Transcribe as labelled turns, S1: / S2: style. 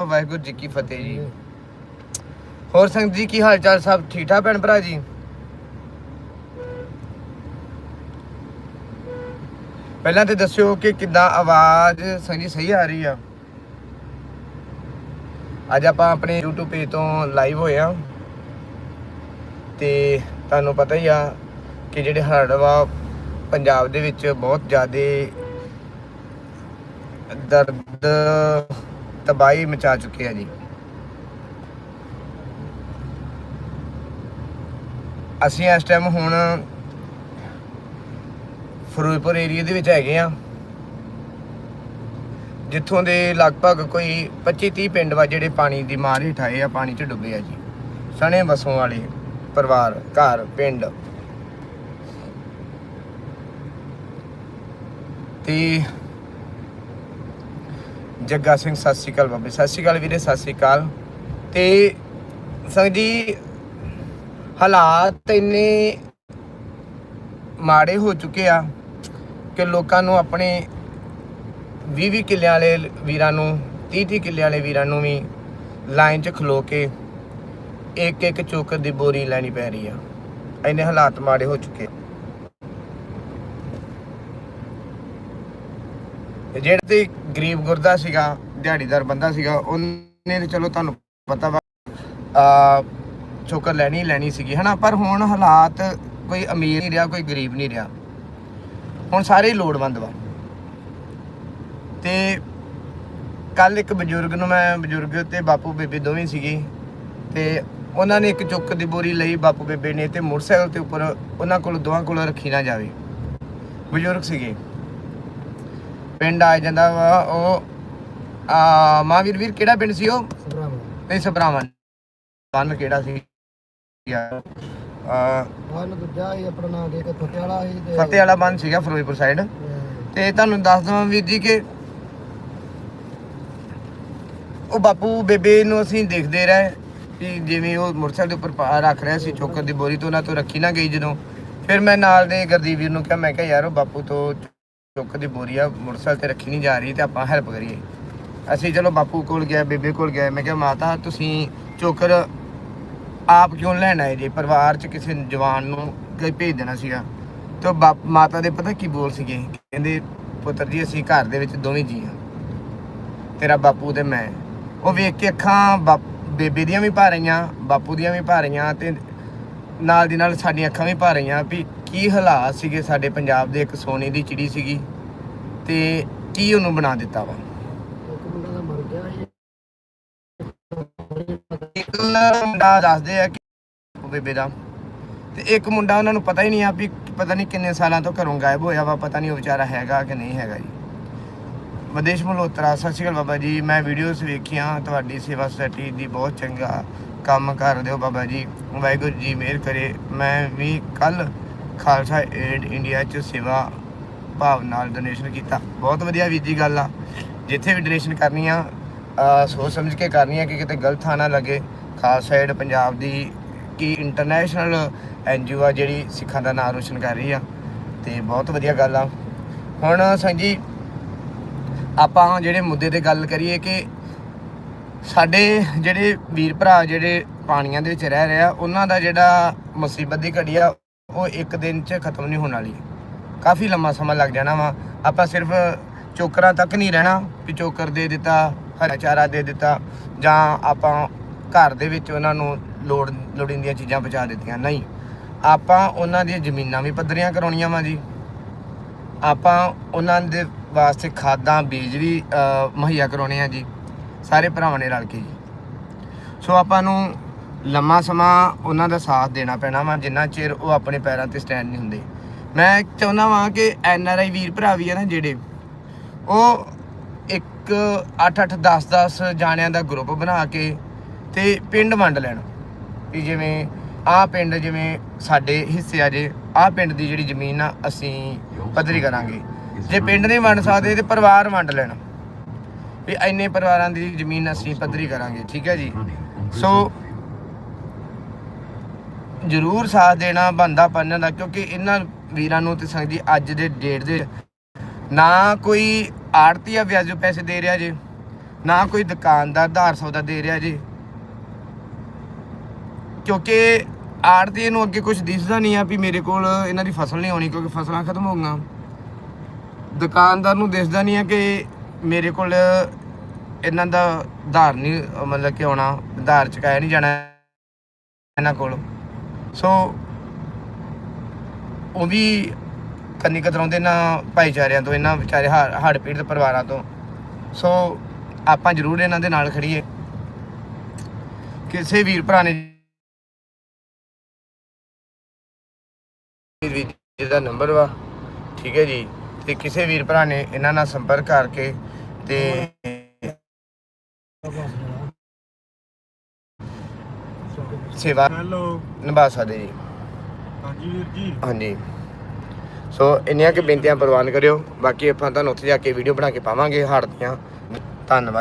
S1: ਵਾਹਿਗੁਰੂ ਜੀ ਕੀ ਫਤਿਹ ਜੀ। ਹੋਰ ਸੰਗਤ ਜੀ, ਕੀ ਹਾਲ ਚਾਲ ਸਭ ਠੀਕ ਠਾਕ ਭੈਣ ਭਰਾ ਜੀ? ਪਹਿਲਾਂ ਤੇ ਦੱਸਿਓ ਕਿ ਕਿੱਦਾਂ ਆਵਾਜ਼ ਸੰਗ ਜੀ ਸਹੀ ਆ ਰਹੀ ਆ? ਅੱਜ ਆਪਾਂ ਆਪਣੇ YouTube ਪੇਜ ਤੋਂ ਲਾਈਵ ਹੋਏ ਆ। ਤੇ ਤੁਹਾਨੂੰ ਪਤਾ ਹੀ ਆ ਕਿ ਜਿਹੜੇ ਹੜ੍ਹ ਵਾ, ਪੰਜਾਬ ਦੇ ਵਿੱਚ ਬਹੁਤ ਜ਼ਿਆਦਾ ਦਰਦ ਤਬਾਹੀ ਮਚਾ ਚੁੱਕੇ ਆ ਜੀ। ਅਸੀਂ ਇਸ ਟਾਈਮ ਹੁਣ ਫਿਰੋਜ਼ਪੁਰ ਏਰੀਆ ਦੇ ਵਿੱਚ ਹੈਗੇ ਆ ਜਿੱਥੋਂ ਦੇ ਲਗਭਗ ਕੋਈ 25 30 ਪਿੰਡ ਵਾ ਜਿਹੜੇ ਪਾਣੀ ਦੀ ਮਾਰ ਹੇਠ ਆਏ ਆ, ਪਾਣੀ 'ਚ ਡੁੱਬੇ ਆ ਜੀ। ਸਣੇ ਵਸੋਂ ਵਾਲੇ ਪਰਿਵਾਰ, ਘਰ, ਪਿੰਡ। ਤੇ ਜੱਗਾ ਸਿੰਘ, ਸਤਿ ਸ਼੍ਰੀ ਅਕਾਲ ਬਾਬੇ, ਸਤਿ ਸ਼੍ਰੀ ਅਕਾਲ ਵੀਰੇ, ਸਤਿ ਸ਼੍ਰੀ ਅਕਾਲ। ਤੇ ਸੰਗ ਜੀ, ਹਾਲਾਤ ਇੰਨੇ ਮਾੜੇ ਹੋ ਚੁੱਕੇ ਆ ਕਿ ਲੋਕਾਂ ਨੂੰ ਆਪਣੇ 20-20 ਕਿੱਲਿਆਂ ਵਾਲੇ ਵੀਰਾਂ ਨੂੰ 30-30 ਕਿੱਲਿਆਂ ਵਾਲੇ ਵੀਰਾਂ ਨੂੰ ਵੀ ਲਾਈਨ 'ਚ ਖਲੋ ਕੇ ਇੱਕ ਇੱਕ ਚੋਕਰ ਦੀ ਬੋਰੀ ਲੈਣੀ ਪੈ ਰਹੀ ਆ। ਇੰਨੇ ਹਾਲਾਤ ਮਾੜੇ ਹੋ ਚੁੱਕੇ ਤੇ ਜਿਹੜਾ ਤੇ ਗਰੀਬ ਗੁਰਦਾ ਸੀਗਾ, ਦਿਹਾੜੀਦਾਰ ਬੰਦਾ ਸੀਗਾ, ਉਹਨੇ ਤੇ ਚਲੋ ਤੁਹਾਨੂੰ ਪਤਾ ਵਾ, ਆ ਚੋਕਰ ਲੈਣੀ ਲੈਣੀ ਸੀਗੀ, ਹਨਾ? ਪਰ ਹੁਣ ਹਾਲਾਤ ਕੋਈ ਅਮੀਰ ਨਹੀਂ ਰਿਹਾ, ਕੋਈ ਗਰੀਬ ਨਹੀਂ ਰਿਹਾ। ਹੁਣ ਸਾਰੇ ਲੋੜਵੰਦ ਵਾ। ਤੇ ਕੱਲ ਇੱਕ ਬਜ਼ੁਰਗ ਨੂੰ ਮੈਂ, ਬਜ਼ੁਰਗ ਤੇ ਬਾਪੂ ਬੇਬੇ ਦੋਵੇਂ ਸੀਗੇ, ਤੇ ਉਹਨਾਂ ਨੇ ਇੱਕ ਚੁੱਕ ਦੀ ਬੋਰੀ ਲਈ ਬਾਪੂ ਬੇਬੇ ਨੇ ਤੇ ਮੋਟਰਸਾਈਕਲ ਤੇ ਉੱਪਰ ਉਹਨਾਂ ਕੋਲ ਦੋਵਾਂ ਕੋਲ ਰੱਖੀ ਨਾ ਜਾਵੇ। ਬਜ਼ੁਰਗ ਸੀਗੇ। ਪਿੰਡ ਆ ਜਾਂਦਾ ਵਾ ਉਹ ਆ ਮਾਵੀਰ ਵੀਰ ਕਿਹੜਾ ਪਿੰਡ ਸੀ ਉਹ? ਨਹੀਂ ਸਭਰਾਵਾਂ। ਬੰਨ ਕਿਹੜਾ ਸੀ? ਯਾਰ ਆ
S2: ਵਨ ਦੂਜਾ ਹੀ ਆਪਣਾ ਦੇ ਕੇ ਫਤਿਹ ਵਾਲਾ ਸੀ ਤੇ
S1: ਫਤਿਹ ਵਾਲਾ ਬੰਨ ਸੀਗਾ ਫਿਰੋਜ਼ਪੁਰ ਸਾਈਡ ਤੇ ਤੁਹਾਨੂੰ ਦੱਸ ਦਵਾਂ ਵੀਰ ਜੀ ਕਿ ਉਹ ਬਾਪੂ ਬੇਬੇ ਨੂੰ ਅਸੀਂ ਦੇਖਦੇ ਰਹੇ ਕਿ ਜਿਵੇਂ ਉਹ ਮੋਟਰਸਾਈਕਲ ਦੇ ਉੱਪਰ ਪਾ- ਰੱਖ ਰਿਹਾ ਸੀ ਚੋਕਰ ਦੀ ਬੋਰੀ ਤੋਂ ਉਹਨਾਂ ਤੋਂ ਰੱਖੀ ਨਾ ਗਈ ਜਦੋਂ। ਫਿਰ ਮੈਂ ਨਾਲ ਦੇ ਗੁਰਦੀਪ ਵੀਰ ਨੂੰ ਕਿਹਾ ਮੈਂ ਕਿਹਾ ਯਾਰ ਉਹ ਬਾਪੂ ਤੋਂ ਚੋਕਰ ਦੀ ਬੋਰੀ ਆ ਮੋਟਰਸਾਈਕਲ ਤੇ ਰੱਖੀ ਨਹੀਂ ਜਾ ਰਹੀ ਤੇ ਆਪਾਂ ਹੈਲਪ ਕਰੀਏ। ਅਸੀਂ ਚਲੋ ਬਾਪੂ ਕੋਲ ਗਿਆ ਬੇਬੇ ਕੋਲ ਗਿਆ ਮੈਂ ਕਿਹਾ, ਮਾਤਾ, ਤੁਸੀਂ ਚੋਕਰ ਆਪ ਕਿਉਂ ਲੈਣ ਆਏ ਜੀ? ਪਰਿਵਾਰ ਚ ਕਿਸੇ ਜਵਾਨ ਨੂੰ ਕੋਈ ਭੇਜ ਦੇਣਾ ਸੀਗਾ। ਤੇ ਉਹ ਬਾਪ, ਮਾਤਾ ਦੇ ਪਤਾ ਕੀ ਬੋਲ ਸੀਗੇ? ਕਹਿੰਦੇ, ਪੁੱਤਰ ਜੀ, ਅਸੀਂ ਘਰ ਦੇ ਵਿੱਚ ਦੋਵੇਂ ਜੀ ਹਾਂ। ਤੇਰਾ ਬਾਪੂ ਤੇ ਮੈਂ। ਉਹ ਵੇਖ ਕੇ ਅੱਖਾਂ ਬਾਪ- ਬੇਬੇ ਦੀਆਂ ਵੀ ਭਰ ਰਹੀਆਂ, ਬਾਪੂ ਦੀਆਂ ਵੀ ਭਰ ਰਹੀਆਂ ਤੇ ਨਾਲ ਦੀ ਨਾਲ ਸਾਡੀਆਂ ਅੱਖਾਂ ਵੀ ਭਰ ਰਹੀਆਂ ਵੀ ਕੀ ਹਾਲਾਤ ਸੀਗੇ ਸਾਡੇ ਪੰਜਾਬ ਦੇ ਇੱਕ ਸੋਨੇ ਦੀ ਚਿੜੀ ਸੀਗੀ ਤੇ ਕੀ ਉਹਨੂੰ ਬਣਾ ਦਿੱਤਾ ਵਾ?
S2: ਇੱਕ ਮੁੰਡਾ
S1: ਦੱਸਦੇ ਆ ਕਿ ਉਹ ਬੇਬੇ ਦਾ। ਤੇ ਇੱਕ ਮੁੰਡਾ ਉਹਨਾਂ ਨੂੰ ਪਤਾ ਹੀ ਨਹੀਂ ਆ ਵੀ ਪਤਾ ਨਹੀਂ ਕਿੰਨੇ ਸਾਲਾਂ ਤੋਂ ਘਰੋਂ ਗਾਇਬ ਹੋਇਆ ਵਾ ਪਤਾ ਨਹੀਂ ਉਹ ਵਿਚਾਰਾ ਹੈਗਾ ਕਿ ਨਹੀਂ ਹੈਗਾ ਜੀ। ਵਿਦੇਸ਼ ਮਲਹੋਤਰਾ ਸਤਿ ਸ਼੍ਰੀ ਅਕਾਲ ਬਾਬਾ ਜੀ ਮੈਂ ਵੀਡੀਓਜ਼ ਵੇਖੀਆਂ ਤੁਹਾਡੀ ਸੇਵਾ ਸੁਸਾਇਟੀ ਦੀ ਬਹੁਤ ਚੰਗਾ ਕੰਮ ਕਰਦੇ ਹੋ ਬਾਬਾ ਜੀ। ਵਾਹਿਗੁਰੂ ਜੀ ਮਿਹਰ ਕਰੇ ਮੈਂ ਵੀ ਕੱਲ ਖਾਲਸਾ ਏਡ ਇੰਡੀਆ ਚ ਸੇਵਾ ਭਾਵ ਨਾਲ ਡੋਨੇਸ਼ਨ ਕੀਤਾ। ਬਹੁਤ ਵਧੀਆ ਵੀਰ ਜੀ ਗੱਲ ਆ। ਜਿੱਥੇ ਵੀ ਡੋਨੇਸ਼ਨ ਕਰਨੀ ਆ ਸੋਚ ਸਮਝ ਕੇ ਕਰਨੀ ਆ ਕਿ ਕਿਤੇ ਗਲਤ ਥਾਂ ਨਾ ਲੱਗੇ। ਖਾਲਸਾ ਏਡ ਪੰਜਾਬ ਦੀ ਕੀ ਇੰਟਰਨੈਸ਼ਨਲ ਐਨਜੀਓ ਆ ਜਿਹੜੀ ਸਿੱਖਾਂ ਦਾ ਨਾਮ ਰੋਸ਼ਨ ਕਰ ਰਹੀ ਆ। ਤੇ ਬਹੁਤ ਵਧੀਆ ਗੱਲ ਆ। ਹੁਣ ਸੰਜੀ ਆਪਾਂ ਜਿਹੜੇ ਮੁੱਦੇ ਤੇ ਗੱਲ ਕਰੀਏ ਕਿ ਸਾਡੇ ਜਿਹੜੇ ਵੀਰ ਭਰਾ ਜਿਹੜੇ ਪਾਣੀਆਂ ਦੇ ਵਿੱਚ ਰਹਿ ਰਹੇ ਆ, ਉਹਨਾਂ ਦਾ ਜਿਹੜਾ ਮੁਸੀਬਤ ਦੀ ਘੜੀ ਆ ਉਹ ਇੱਕ ਦਿਨ 'ਚ ਖਤਮ ਨਹੀਂ ਹੋਣ ਵਾਲੀ। ਕਾਫੀ ਲੰਮਾ ਸਮਾਂ ਲੱਗ ਜਾਣਾ ਵਾ। ਆਪਾਂ ਸਿਰਫ ਚੋਕਰਾਂ ਤੱਕ ਨਹੀਂ ਰਹਿਣਾ, ਵੀ ਚੋਕਰ ਦੇ ਦਿੱਤਾ, ਹਰਾ ਚਾਰਾ ਦੇ ਦਿੱਤਾ, ਜਾਂ ਆਪਾਂ ਘਰ ਦੇ ਵਿੱਚ ਉਹਨਾਂ ਨੂੰ ਲੋੜ, ਲੋੜੀਂਦੀਆਂ ਚੀਜ਼ਾਂ ਪਹੁੰਚਾ ਦਿੱਤੀਆਂ। ਨਹੀਂ, ਆਪਾਂ ਉਹਨਾਂ ਦੀਆਂ ਜ਼ਮੀਨਾਂ ਵੀ ਪੱਧਰੀਆਂ ਕਰਾਉਣੀਆਂ ਵਾ ਜੀ। ਆਪਾਂ ਉਹਨਾਂ ਦੇ ਵਾਸਤੇ ਖਾਦਾਂ, ਬੀਜ ਵੀ ਮੁਹੱਈਆ ਕਰਾਉਣੇ ਆ ਜੀ। ਸਾਰੇ ਭਰਾਵਾਂ ਨੇ ਰਲ ਕੇ ਜੀ। ਸੋ ਆਪਾਂ ਨੂੰ ਲੰਮਾ ਸਮਾਂ ਉਹਨਾਂ ਦਾ ਸਾਥ ਦੇਣਾ ਪੈਣਾ ਵਾ ਜਿੰਨਾ ਚਿਰ ਉਹ ਆਪਣੇ ਪੈਰਾਂ ਤੇ ਸਟੈਂਡ ਨਹੀਂ ਹੁੰਦੇ। ਮੈਂ ਚਾਹੁੰਦਾ ਵਾਂ ਕਿ ਐਨ ਆਰ ਆਈ ਵੀਰ ਭਰਾ ਵੀ ਆ ਨਾ ਜਿਹੜੇ ਉਹ ਇੱਕ 8 8 10 10 ਜਾਣਿਆਂ ਦਾ ਗਰੁੱਪ ਬਣਾ ਕੇ ਤੇ ਪਿੰਡ ਵੰਡ ਲੈਣ। ਵੀ ਜਿਵੇਂ ਆਹ ਪਿੰਡ ਜਿਵੇਂ ਸਾਡੇ ਹਿੱਸੇ ਆ ਜੇ ਆਹ ਪਿੰਡ ਦੀ ਜਿਹੜੀ ਜ਼ਮੀਨ ਆ ਅਸੀਂ ਪੱਧਰੀ ਕਰਾਂਗੇ। ਜੇ ਪਿੰਡ ਨਹੀਂ ਵੰਡ ਸਕਦੇ ਤੇ ਪਰਿਵਾਰ ਵੰਡ ਲੈਣ। ਵੀ ਇੰਨੇ ਪਰਿਵਾਰਾਂ ਦੀ ਜ਼ਮੀਨ ਅਸੀਂ ਪੱਧਰੀ ਕਰਾਂਗੇ ਠੀਕ ਹੈ ਜੀ? ਸੋ ਜ਼ਰੂਰ ਸਾਥ ਦੇਣਾ ਬੰਦਾ ਪੰਨਾਂ ਦਾ, ਕਿਉਂਕਿ ਇਹਨਾਂ ਵੀਰਾਂ ਨੂੰ ਤੇ ਸੰਗ ਜੀ ਅੱਜ ਦੇ ਡੇਟ ਦੇ ਨਾ ਕੋਈ ਆੜਤੀ ਆ ਵਿਆਜੂ ਪੈਸੇ ਦੇ ਰਿਹਾ ਜੇ, ਨਾ ਕੋਈ ਦੁਕਾਨਦਾਰ ਧਾਰ ਸੌਦਾ ਦੇ ਰਿਹਾ ਜੀ। ਕਿਉਂਕਿ ਆੜਤੀ ਨੂੰ ਅੱਗੇ ਕੁਝ ਦਿਸਦਾ ਨਹੀਂ ਆ ਵੀ ਮੇਰੇ ਕੋਲ ਇਹਨਾਂ ਦੀ ਫਸਲ ਨਹੀਂ ਆਉਣੀ ਕਿਉਂਕਿ ਫਸਲਾਂ ਖਤਮ ਹੋ ਗਈਆਂ। ਦੁਕਾਨਦਾਰ ਨੂੰ ਦਿਸਦਾ ਨਹੀਂ ਆ ਕਿ ਮੇਰੇ ਕੋਲ ਇਹਨਾਂ ਦਾ ਧਾਰ ਨਹੀਂ, ਮਤਲਬ ਕਿ ਆਉਣਾ ਧਾਰ ਚੁਕਾਇਆ ਨਹੀਂ ਜਾਣਾ ਇਹਨਾਂ ਕੋਲ। ਸੋ ਉਹ ਵੀ ਕੰਨੀ ਕਤਰਾਉਂਦੇ ਨਾ ਭਾਈਚਾਰਿਆਂ ਤੋਂ, ਇਹਨਾਂ ਵਿਚਾਰੇ ਹੜ ਹੜ੍ਹ ਪੀੜਤ ਪਰਿਵਾਰਾਂ ਤੋਂ। ਸੋ ਆਪਾਂ ਜ਼ਰੂਰ ਇਹਨਾਂ ਦੇ ਨਾਲ ਖੜੀਏ ਕਿਸੇ ਵੀਰ ਭਰਾ ਨੇ ਵੀਰ ਦਾ ਨੰਬਰ ਵਾ, ਠੀਕ ਹੈ ਜੀ। ਤੇ ਕਿਸੇ ਵੀਰ ਭਰਾ ਨੇ ਇਹਨਾਂ ਨਾਲ ਸੰਪਰਕ ਕਰਕੇ ਤੇ ਸੇਵਾ
S3: ਹੈਲੋ।
S1: ਨਿਭਾ ਸਕਦੇ ਜੀ।
S3: ਹਾਂਜੀ ਵੀਰ ਜੀ।
S1: ਹਾਂਜੀ। ਸੋ ਇੰਨੀਆਂ ਕਿ ਬੇਨਤੀਆਂ ਪ੍ਰਵਾਨ ਕਰਿਓ। ਬਾਕੀ ਆਪਾਂ ਤੁਹਾਨੂੰ ਉੱਥੇ ਜਾ ਕੇ ਵੀਡੀਓ ਬਣਾ ਕੇ ਪਾਵਾਂਗੇ ਹਾੜ ਦੀਆਂ। ਧੰਨਵਾਦ।